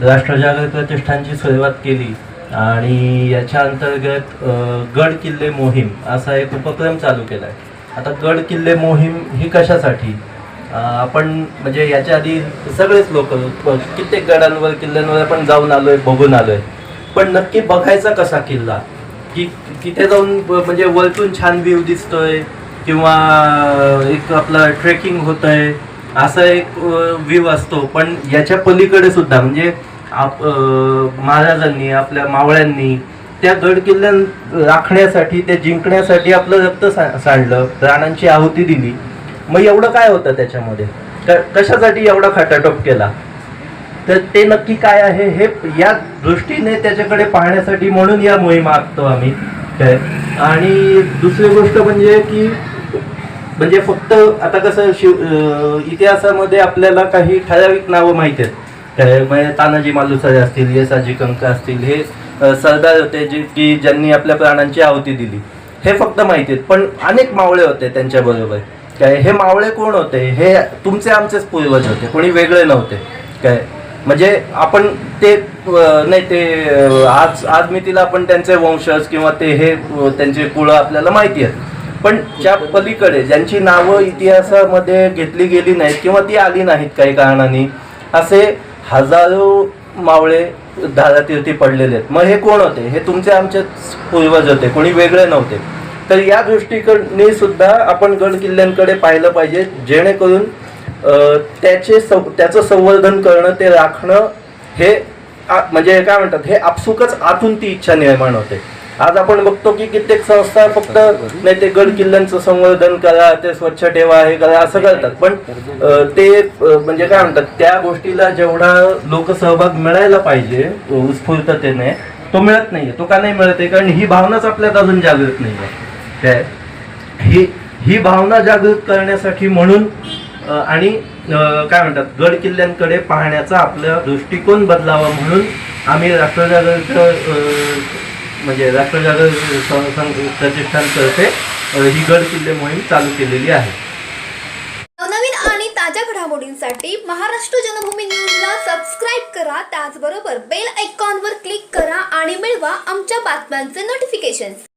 राष्ट्रजागृत प्रतिष्ठानची सुरुवात केली आणि याच्या अंतर्गत गड किल्ले मोहीम असा एक उपक्रम चालू केला आहे आता गड किल्ले मोहीम ही कशासाठी? आपण म्हणजे याच्या आधी सगळेच लोक कित्येक गडांवर किल्ल्यांवर आपण जाऊन आलोय बघून आलोय. पण नक्की बघायचा कसा किल्ला? की तिथे जाऊन म्हणजे वरतून छान व्ह्यू दिसतोय किंवा एक आपलं ट्रेकिंग होत आहे असा एक व्ह्यू असतो. पण याच्या पलीकडे सुद्धा म्हणजे आप महाराजांनी आपल्या मावळ्यांनी त्या गड किल्ल्या राखण्यासाठी ते जिंकण्यासाठी आपलं रक्त सांडलं प्राणांची आहुती दिली. मग एवढं काय होतं त्याच्यामध्ये? कशासाठी एवढा खटाटोप केला? तर ते नक्की काय आहे हे या दृष्टीने त्याच्याकडे पाहण्यासाठी म्हणून या मोहिमा आखतो आम्ही. काय? आणि दुसरी गोष्ट म्हणजे की म्हणजे फक्त आता कसं शिव इतिहासामध्ये आपल्याला काही ठराविक नावं माहिती आहेत. म्हणजे तानाजी मालुसरे असतील येसाजी कंक असतील हे सरदार होते जे की ज्यांनी आपल्या प्राणांची आहुती दिली. हे फक्त माहिती आहेत पण अनेक मावळे होते त्यांच्याबरोबर काय हे मावळे कोण होते? हे तुमचे आमचेच पूर्वज होते कोणी वेगळे नव्हते. काय म्हणजे आपण ते नाही ते आज आज मी तिला आपण त्यांचे वंशज किंवा ते हे त्यांचे कुळं आपल्याला माहिती आहेत. पण ज्या पलीकडे ज्यांची नावं इतिहासामध्ये घेतली गेली नाहीत किंवा ती आली नाहीत काही कारणाने असे हजारो मावळे धारातीर्थी पडलेले आहेत. मग हे कोण होते? हे तुमचे आमचे पूर्वज होते कोणी वेगळे नव्हते. तर या दृष्टीकडने सुद्धा आपण गड किल्ल्यांकडे पाहिलं पाहिजे जेणेकरून त्याचे सं त्याचं संवर्धन करणं ते राखणं हे म्हणजे काय म्हणतात? हे आपसुकच आतून ती इच्छा निर्माण होते. आज आपण बघतो की कित्येक संस्था फक्त नाही ते गड किल्ल्यांचं संवर्धन करा ते स्वच्छ ठेवा हे करा असं करतात. पण ते म्हणजे काय म्हणतात त्या गोष्टीला जेवढा लोकसहभाग मिळायला पाहिजे उत्स्फूर्ततेने तो मिळत नाहीये. तो का नाही मिळत आहे? कारण ही भावनाच आपल्यात अजून जागृत नाहीये. काय? ही ही भावना जागृत करण्यासाठी म्हणून आणि काय म्हणतात गड किल्ल्यांकडे पाहण्याचा आपला दृष्टिकोन बदलावा म्हणून आम्ही राष्ट्रजागृत अ, म्हणजे राष्ट्रजागृत सं- सं- प्रतिष्ठानतर्फे ही गड किल्ले मोहीम चालू केलेली आहे. नवनवीन आणि ताज्या घडामोडींसाठी महाराष्ट्र जनभूमी न्यूजला सबस्क्राईब करा. त्याचबरोबर बेल आयकॉनवर क्लिक करा आणि मिळवा आमच्या बातम्यांचे नोटिफिकेशन्स